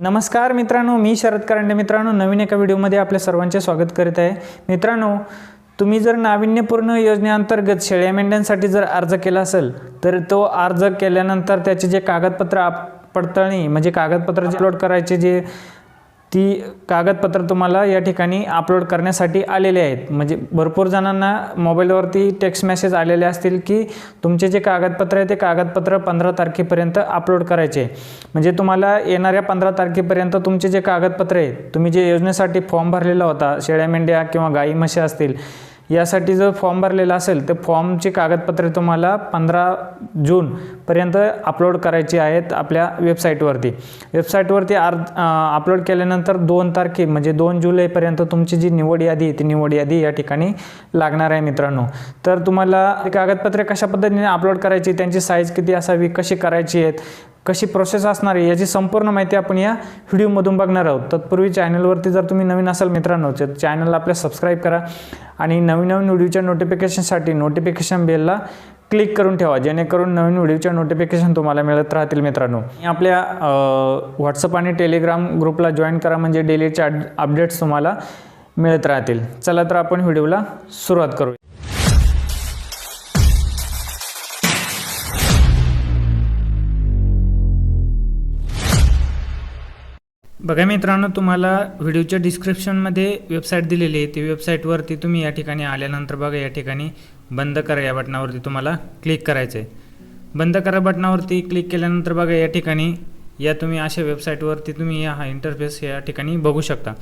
नमस्कार मित्रांनो मी शरद कारंडे. मित्रांनो नवीन एका व्हिडिओमध्ये आपल्या सर्वांचे स्वागत करीत आहे. मित्रांनो तुम्ही जर नाविन्यपूर्ण योजनेअंतर्गत शेळ्या मेंढ्यांसाठी जर अर्ज केला असेल तर तो अर्ज केल्यानंतर त्याचे जे कागदपत्र आप पडताळणी म्हणजे कागदपत्र अपलोड करायचे जे ती कागदपत्र तुम्हाला या ठिकाणी अपलोड करण्यासाठी आलेले आहेत. म्हणजे भरपूर जणांना मोबाईलवरती टेक्स्ट मेसेज आलेले असतील की तुमचे जे कागदपत्र आहे ते कागदपत्र पंधरा तारखेपर्यंत अपलोड करायचे. म्हणजे तुम्हाला येणाऱ्या पंधरा तारखेपर्यंत तुमचे जे कागदपत्र आहेत तुम्ही जे योजनेसाठी फॉर्म भरलेला होता शेळ्या मेंढ्या किंवा गाई म्हशी असतील यासाठी जर फॉर्म भरलेला असेल तर फॉर्मची कागदपत्रे तुम्हाला पंधरा जूनपर्यंत अपलोड करायची आहेत आपल्या वेबसाईटवरती वेबसाईटवरती अर्ज अपलोड केल्यानंतर दोन तारखे म्हणजे दोन जुलैपर्यंत तुमची जी निवड यादी आहे ती निवड यादी या ठिकाणी लागणार आहे मित्रांनो. तर तुम्हाला कागदपत्रे कशा पद्धतीने अपलोड करायची त्यांची साईज किती असावी कशी करायची आहेत कशी प्रोसेस असणार आहे याची संपूर्ण माहिती आपण या व्हिडिओमधून बघणार आहोत. तत्पूर्वी चॅनलवरती जर तुम्ही नवीन असाल मित्रांनो तर चॅनलला आपल्या सबस्क्राईब करा आणि नवीन नवीन व्हिडिओच्या नोटिफिकेशनसाठी नोटिफिकेशन बेलला क्लिक करून ठेवा जेणेकरून नवीन व्हिडिओच्या नोटिफिकेशन तुम्हाला मिळत राहतील मित्रांनो. आपल्या व्हॉट्सअप आणि टेलिग्राम ग्रुपला जॉईन करा म्हणजे डेलीचे अपडेट्स तुम्हाला मिळत राहतील. चला तर आपण व्हिडिओला सुरुवात करू बघा मित्रांनो तुम्हाला व्हिडिओच्या डिस्क्रिप्शनमध्ये वेबसाईट दिलेली आहे. ती वेबसाईटवरती तुम्ही या ठिकाणी आल्यानंतर बघा या ठिकाणी बंद करा या बटनावरती तुम्हाला क्लिक करायचं आहे. बंद करा बटनावरती क्लिक केल्यानंतर बघा या ठिकाणी या तुम्ही अशा वेबसाईटवरती तुम्ही या हा इंटरफेस या ठिकाणी बघू शकता.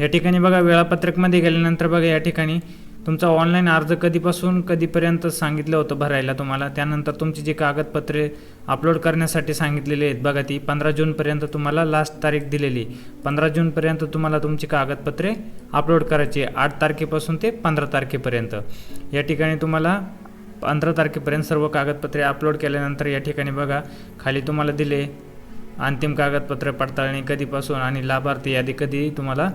या ठिकाणी बघा वेळापत्रकमध्ये गेल्यानंतर बघा या ठिकाणी तुमचा ऑनलाईन अर्ज कधीपासून कधीपर्यंत सांगितलं होतं भरायला तुम्हाला? त्यानंतर तुमची जी कागदपत्रे अपलोड करण्यासाठी सांगितलेली आहेत बघा ती पंधरा जूनपर्यंत तुम्हाला लास्ट तारीख दिलेली. पंधरा जूनपर्यंत तुम्हाला तुमची कागदपत्रे अपलोड करायची आठ तारखेपासून ते पंधरा तारखेपर्यंत. या ठिकाणी तुम्हाला पंधरा तारखेपर्यंत सर्व कागदपत्रे अपलोड केल्यानंतर या ठिकाणी बघा खाली तुम्हाला दिले अंतिम कागदपत्र पडताळणी कधीपासून आणि लाभार्थी यादी कधी तुम्हाला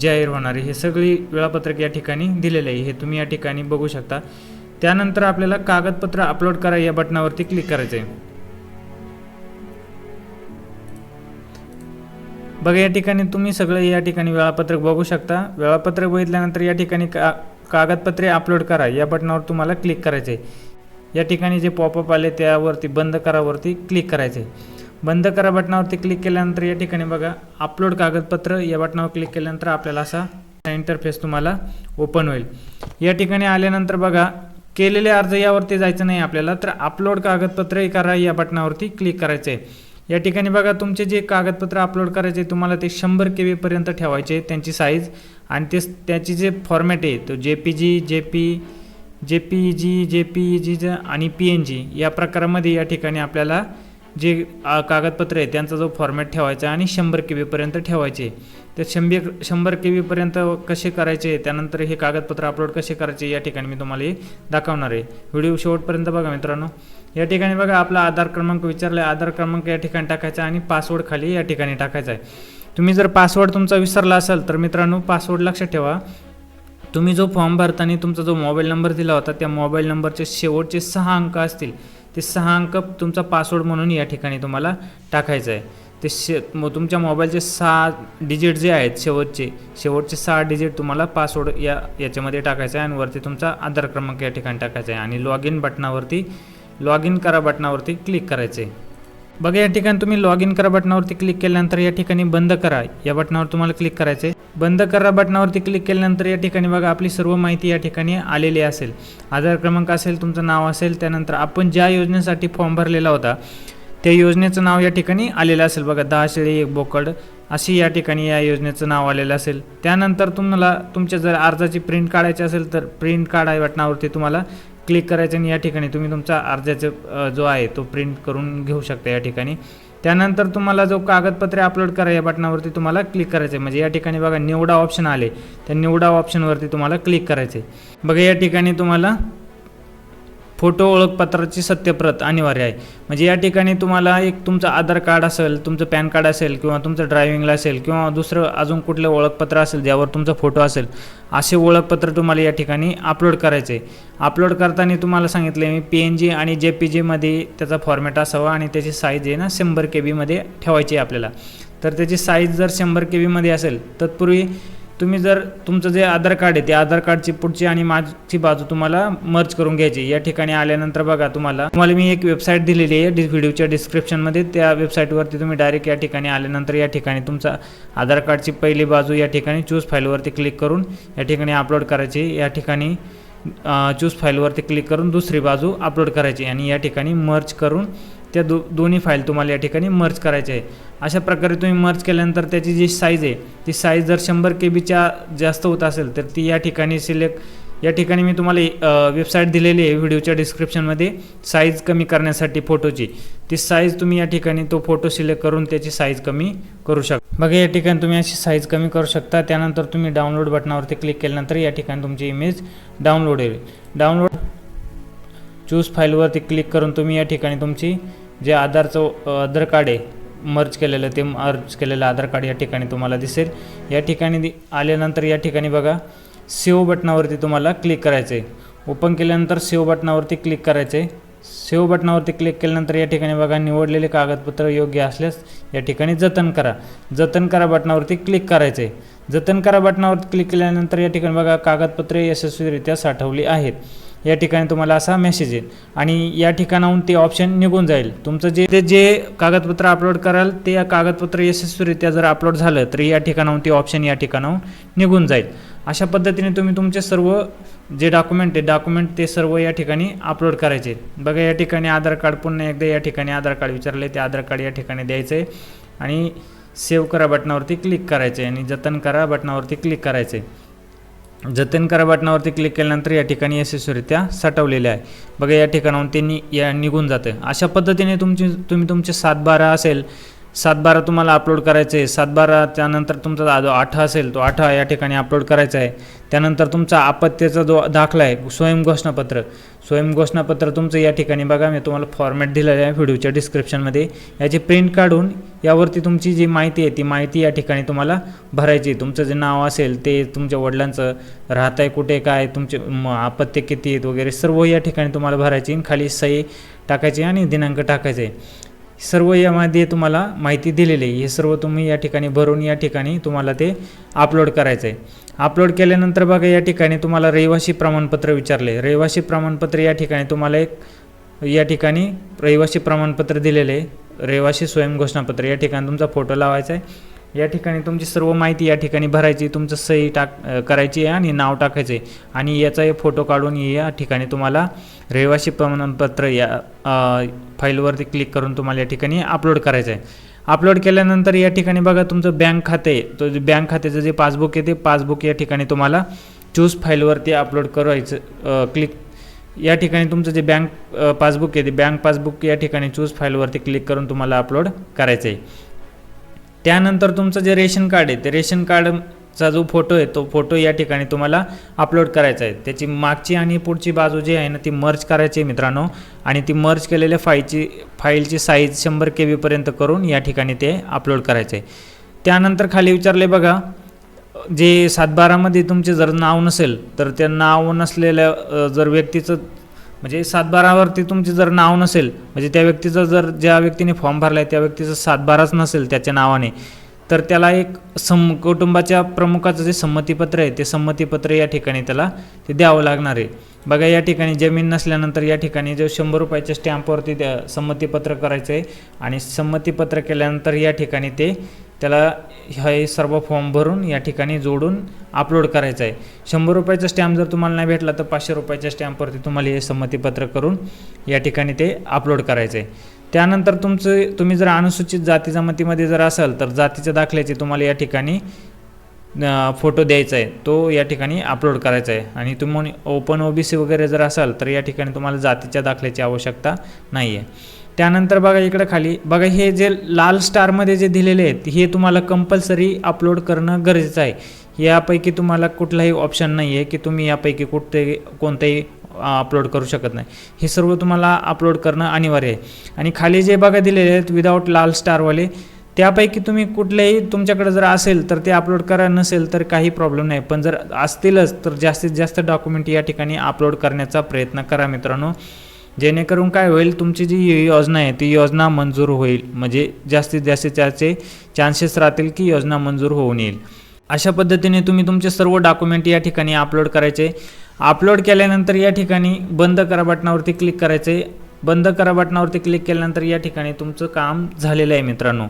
जाहीर होणार आहे. हे सगळी वेळापत्रक या ठिकाणी दिलेले आहे. हे तुम्ही या ठिकाणी बघू शकता. त्यानंतर आपल्याला कागदपत्र अपलोड करा या बटनावरती क्लिक करायचं आहे बघा या ठिकाणी तुम्ही सगळं या ठिकाणी वेळापत्रक बघू शकता. वेळापत्रक बघितल्यानंतर या ठिकाणी का कागदपत्रे अपलोड करा. या बटनावर तुम्हाला क्लिक करायचे या ठिकाणी जे पॉपअप आले त्यावरती बंद करावरती क्लिक करायचे बंद करा बटनावरती क्लिक केल्यानंतर या ठिकाणी बघा अपलोड कागदपत्र. या बटनावर क्लिक केल्यानंतर आपल्याला असा इंटरफेस तुम्हाला ओपन होईल. या ठिकाणी आल्यानंतर बघा केलेले अर्ज यावरती जायचं नाही आपल्याला तर अपलोड कागदपत्र करा या बटनावरती क्लिक करायचं आहे या ठिकाणी बघा तुमचे जे कागदपत्र अपलोड करायचे तुम्हाला ते शंभर के बीपर्यंत ठेवायचे त्यांची साईज आणि ते त्याची जे फॉर्मॅट आहे तो J P G J P J P G J P G आणि पी एन जी या प्रकारामध्ये या ठिकाणी आपल्याला जे कागदपत्र आहे त्यांचा जो फॉर्मॅट ठेवायचा आणि शंभर के बीपर्यंत ठेवायचे. तर शंभर शंभर के बीपर्यंत कसे करायचे त्यानंतर हे कागदपत्र अपलोड कसे करायचे या ठिकाणी मी तुम्हाला हे दाखवणार आहे. व्हिडिओ शेवटपर्यंत बघा मित्रांनो. या ठिकाणी बघा आपला आधार क्रमांक विचारला आहे आधार क्रमांक या ठिकाणी टाकायचा आणि पासवर्ड खाली या ठिकाणी टाकायचा आहे. तुम्ही जर पासवर्ड तुमचा विसरला असाल तर मित्रांनो पासवर्ड लक्षात ठेवा. तुम्ही जो फॉर्म भरताना तुमचा जो मोबाईल नंबर दिला होता त्या मोबाईल नंबरचे शेवटचे सहा अंक असतील. ते सहा अंक तुमचा पासवर्ड म्हणून या ठिकाणी तुम्हाला टाकायचं आहे. ते शे मग तुमच्या मोबाईलचे सहा डिजिट जे आहेत शेवटचे शेवटचे सहा डिजिट तुम्हाला पासवर्ड या याच्यामध्ये टाकायचं आहे आणि वरती तुमचा आधार क्रमांक या ठिकाणी टाकायचा आहे. आणि लॉग इन बटनावरती लॉग इन करा बटनावरती क्लिक करायचं आहे. बघा या ठिकाणी तुम्ही लॉग इन करा बटनावरती क्लिक केल्यानंतर या ठिकाणी बंद करा. या बटनावर तुम्हाला क्लिक करायचं आहे बंद करा बटनावरती क्लिक केल्यानंतर या ठिकाणी बघा आपली सर्व माहिती या ठिकाणी आलेली असेल. आधार क्रमांक असेल तुमचं नाव असेल त्यानंतर आपण ज्या योजनेसाठी फॉर्म भरलेला होता त्या योजनेचं नाव या ठिकाणी आलेलं असेल. बघा दहा शेळी एक बोकड अशी या ठिकाणी या योजनेचं नाव आलेलं असेल. त्यानंतर तुम्हाला तुमच्या जर अर्जाची प्रिंट काढायची असेल तर प्रिंट काढा बटनावरती तुम्हाला. क्लिक करायचं आणि या ठिकाणी तुम्ही तुमचा अर्जाचा जो आहे तो प्रिंट करून घेऊ शकता या ठिकाणी. त्यानंतर तुम्हाला जो कागदपत्रे अपलोड करा या बटनावरती तुम्हाला क्लिक करायचं आहे. म्हणजे या ठिकाणी बघा निवडा ऑप्शन आले. त्या निवडा ऑप्शनवरती तुम्हाला क्लिक करायचे बघा या ठिकाणी तुम्हाला फोटो ओळखपत्राची सत्यप्रत अनिवार्य आहे. म्हणजे या ठिकाणी तुम्हाला एक तुमचं आधार कार्ड असेल तुमचं पॅन कार्ड असेल किंवा तुमचं ड्रायव्हिंगला असेल किंवा दुसरं अजून कुठलं ओळखपत्र असेल ज्यावर तुमचा फोटो असेल असे ओळखपत्र तुम्हाला या ठिकाणी अपलोड करायचे अपलोड करताना तुम्हाला सांगितलं मी पी एन जी आणि जे पी जीमध्ये त्याचा फॉर्मॅट असावा आणि त्याची साईज आहे ना शंभर के बीमध्ये ठेवायची आहे आपल्याला. तर त्याची साईज जर शंभर के बीमध्ये असेल तत्पूर्वी तुम्ही जर तुमचं जे आधार कार्ड आहे ते आधार कार्डची पुढची आणि मागची बाजू तुम्हाला मर्ज करून घ्यायची या ठिकाणी आल्यानंतर बघा तुम्हाला. तुम्हाला मी एक वेबसाईट दिलेली आहे. व्हिडिओच्या डिस्क्रिप्शनमध्ये त्या वेबसाईटवरती तुम्ही डायरेक्ट या ठिकाणी आल्यानंतर या ठिकाणी तुमचा आधार कार्डची पहिली बाजू या ठिकाणी चूज फाईलवरती क्लिक करून या ठिकाणी अपलोड करायची या ठिकाणी चूज फाईलवरती क्लिक करून दुसरी बाजू अपलोड करायची आणि या ठिकाणी मर्ज करून त्या दो दोन्ही फाईल तुम्हाला या ठिकाणी मर्ज करायचे आहे. अशा प्रकारे तुम्ही मर्ज केल्यानंतर त्याची जी साईज आहे ती साईज जर शंभर के बीच्या जास्त होत असेल तर ती या ठिकाणी सिलेक्ट या ठिकाणी मी तुम्हाला वेबसाईट दिलेली आहे व्हिडिओच्या डिस्क्रिप्शनमध्ये साईज कमी करण्यासाठी फोटोची ती साईज तुम्ही या ठिकाणी तो फोटो सिलेक्ट करून त्याची साईज कमी करू शकता बघा या ठिकाणी तुम्ही अशी साईज कमी करू शकता. त्यानंतर तुम्ही डाउनलोड बटनावरती क्लिक केल्यानंतर या ठिकाणी तुमची इमेज डाउनलोड होईल डाउनलोड चूज फाईलवरती क्लिक करून तुम्ही या ठिकाणी तुमची जे आधारचं आधार कार्ड आहे मर्ज केलेलं ते मर्ज केलेलं आधार कार्ड या ठिकाणी तुम्हाला दिसेल. या ठिकाणी दि- आल्यानंतर या ठिकाणी बघा सेव्ह बटनावरती तुम्हाला क्लिक करायचं आहे ओपन केल्यानंतर सेव्ह बटनावरती क्लिक करायचं आहे सेव्ह बटनावरती क्लिक केल्यानंतर या ठिकाणी बघा निवडलेले कागदपत्र योग्य असल्यास या ठिकाणी जतन करा. जतन करा बटनावरती क्लिक करायचं आहे जतन करा बटनावरती क्लिक केल्यानंतर या ठिकाणी बघा कागदपत्रे यशस्वीरित्या साठवली आहेत. या ठिकाणी तुम्हाला असा मेसेज येईल. आणि या ठिकाणाहून ते ऑप्शन निघून जाईल. तुमचं जे ते जे कागदपत्र अपलोड कराल ते या कागदपत्र यशस्वीरित्या जर अपलोड झालं तर या ठिकाणाहून ते ऑप्शन या ठिकाणाहून निघून जाईल. अशा पद्धतीने तुम्ही तुमचे सर्व जे डॉक्युमेंट आहे डॉक्युमेंट ते सर्व या ठिकाणी अपलोड करायचे. बघा या ठिकाणी आधार कार्ड पुन्हा एकदा या ठिकाणी आधार कार्ड विचारले ते आधार कार्ड या ठिकाणी द्यायचं आहे आणि सेव्ह करा बटनावरती क्लिक करायचे आणि जतन करा बटनावरती क्लिक करायचे जतन करा बटनावरती क्लिक केल्यानंतर या ठिकाणी यशस्वीरित्या साठवलेले आहे. बघा या ठिकाणाहून ते नि या निघून जातं अशा पद्धतीने तुमची तुम्ही तुमचे सात बारा असेल सातबारा तुम्हाला अपलोड करायचं आहे सातबारा त्यानंतर तुमचा जो आठा असेल तो आठा या ठिकाणी अपलोड करायचा आहे. त्यानंतर तुमचा अपत्याचा जो दाखला आहे स्वयंघोषणापत्र स्वयंघोषणापत्र तुमचं या ठिकाणी बघा मी तुम्हाला फॉर्मॅट दिलेलं आहे व्हिडिओच्या डिस्क्रिप्शनमध्ये याची प्रिंट काढून यावरती तुमची जी माहिती आहे ती माहिती या ठिकाणी तुम्हाला भरायची तुमचं जे नाव असेल ते तुमच्या वडिलांचं राहत आहे कुठे काय तुमचे अपत्य किती आहेत वगैरे सर्व या ठिकाणी तुम्हाला भरायची आणि खाली सही टाकायची आणि दिनांक टाकायचे सर्व यामध्ये तुम्हाला माहिती दिलेली आहे. हे सर्व तुम्ही या ठिकाणी भरून या ठिकाणी तुम्हाला ते अपलोड करायचं आहे अपलोड केल्यानंतर बघा या ठिकाणी तुम्हाला रहिवासी प्रमाणपत्र विचारले. रहिवासी प्रमाणपत्र या ठिकाणी तुम्हाला एक या ठिकाणी रहिवासी प्रमाणपत्र दिलेले आहे. रहिवासी स्वयंघोषणापत्र. या ठिकाणी तुमचा फोटो लावायचा आहे या ठिकाणी तुमची सर्व माहिती या ठिकाणी भरायची तुमचं सही टाक करायची आहे आणि नाव टाकायचं आहे. आणि याचा फोटो काढून या ठिकाणी तुम्हाला रहिवासी प्रमाणपत्र या फाईलवरती क्लिक करून तुम्हाला या ठिकाणी अपलोड करायचं आहे. अपलोड केल्यानंतर या ठिकाणी बघा तुमचं बँक खाते तो जे बँक खात्याचं जे पासबुक आहे ते पासबुक या ठिकाणी तुम्हाला चूज फाईलवरती अपलोड करायचं क्लिक या ठिकाणी तुमचं जे बँक पासबुक आहे ते बँक पासबुक या ठिकाणी चूज फाईलवरती क्लिक करून तुम्हाला अपलोड करायचं आहे. त्यानंतर तुमचं जे रेशन कार्ड आहे ते रेशन कार्डचा जो फोटो आहे तो फोटो या ठिकाणी तुम्हाला अपलोड करायचा आहे. त्याची मागची आणि पुढची बाजू जी आहे ना ती मर्ज करायची आहे मित्रांनो. आणि ती मर्ज केलेल्या फाईलची फाईलची साईज शंभर के बीपर्यंत करून या ठिकाणी ते अपलोड करायचं आहे. त्यानंतर खाली विचारले बघा जे सातबारामध्ये तुमचे जर नाव नसेल तर त्या नाव नसलेल्या जर व्यक्तीचं म्हणजे सातबारावरती तुमचे जर नाव नसेल म्हणजे त्या व्यक्तीचं जर ज्या व्यक्तीने फॉर्म भरला आहे त्या व्यक्तीचं सातबाराच नसेल त्याच्या नावाने तर त्याला एक सम कुटुंबाच्या प्रमुखाचं जे संमतीपत्र आहे ते संमतीपत्र या ठिकाणी त्याला ते द्यावं लागणार आहे. बघा या ठिकाणी जमीन नसल्यानंतर या ठिकाणी जो शंभर रुपयाच्या स्टॅम्पवरती त्या संमतीपत्र करायचं आहे आणि संमतीपत्र केल्यानंतर या ठिकाणी ते त्याला हे सर्व फॉर्म भरून या ठिकाणी जोडून अपलोड करायचं आहे. शंभर रुपयाचा स्टॅम्प जर तुम्हाला नाही भेटला तर पाचशे रुपयाच्या स्टॅम्पवरती तुम्हाला हे संमतीपत्र करून या ठिकाणी ते अपलोड करायचं आहे. त्यानंतर तुमचं तुम्ही जर अनुसूचित जाती जमातीमध्ये जर असाल तर जातीच्या दाखल्याचे तुम्हाला या ठिकाणी फोटो द्यायचा आहे. तो या ठिकाणी अपलोड करायचा आहे. आणि तुम्ही ओपन ओ बी सी वगैरे जर असाल तर या ठिकाणी तुम्हाला जातीच्या दाखल्याची आवश्यकता नाही आहे त्यानंतर बघा इकडं खाली बघा हे जे लाल स्टारमध्ये जे दिलेले आहेत हे तुम्हाला कंपल्सरी अपलोड करणं गरजेचं आहे. यापैकी तुम्हाला कुठलाही ऑप्शन नाही आहे की तुम्ही यापैकी कुठते कोणतेही अपलोड करू शकत नाही. हे सर्व तुम्हाला अपलोड करणं अनिवार्य आहे. आणि खाली जे बघा दिलेले आहेत विदाऊट लाल स्टारवाले त्यापैकी तुम्ही कुठलेही तुमच्याकडे जर असेल तर ते अपलोड करा नसेल तर काही प्रॉब्लेम नाही. पण जर असतीलच तर जास्तीत जास्त डॉक्युमेंट या ठिकाणी अपलोड करण्याचा प्रयत्न करा मित्रांनो. जेणेकरून काय होईल तुमची जी योजना आहे ती योजना मंजूर होईल. म्हणजे जास्तीत जास्त त्याचे चान्सेस राहतील की योजना मंजूर होऊन येईल. अशा पद्धतीने तुम्ही तुमचे सर्व डॉक्युमेंट या ठिकाणी अपलोड करायचे. अपलोड केल्यानंतर या ठिकाणी बंद करा बटनावरती क्लिक आहे बंद करा बटनावरती क्लिक केल्यानंतर या ठिकाणी तुमचं काम झालेलं आहे मित्रांनो.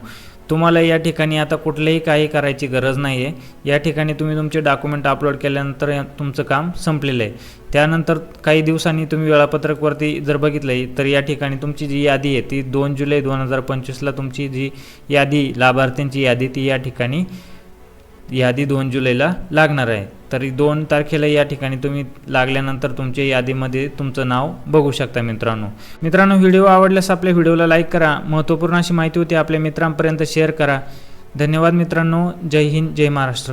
तुम्हाला या ठिकाणी आता कुठलंही काही करायची गरज नाही आहे या ठिकाणी तुम्ही तुमचे डॉक्युमेंट अपलोड केल्यानंतर तुमचं काम संपलेलं आहे. त्यानंतर काही दिवसांनी तुम्ही वेळापत्रकवरती जर बघितलं आहे तर या ठिकाणी तुमची जी यादी आहे ती दोन जुलै दोन हजार पंचवीसला तुमची जी यादी लाभार्थ्यांची यादी ती या ठिकाणी यादी दोन जुलैला लागणार आहे. तरी दोन तारखेला या ठिकाणी तुम्ही लागल्यानंतर तुमच्या यादीमध्ये तुमचं नाव बघू शकता मित्रांनो. मित्रांनो व्हिडिओ आवडल्यास आपल्या व्हिडिओला लाईक करा. महत्त्वपूर्ण अशी माहिती होती आपल्या मित्रांपर्यंत शेअर करा. धन्यवाद मित्रांनो. जय हिंद जय महाराष्ट्र.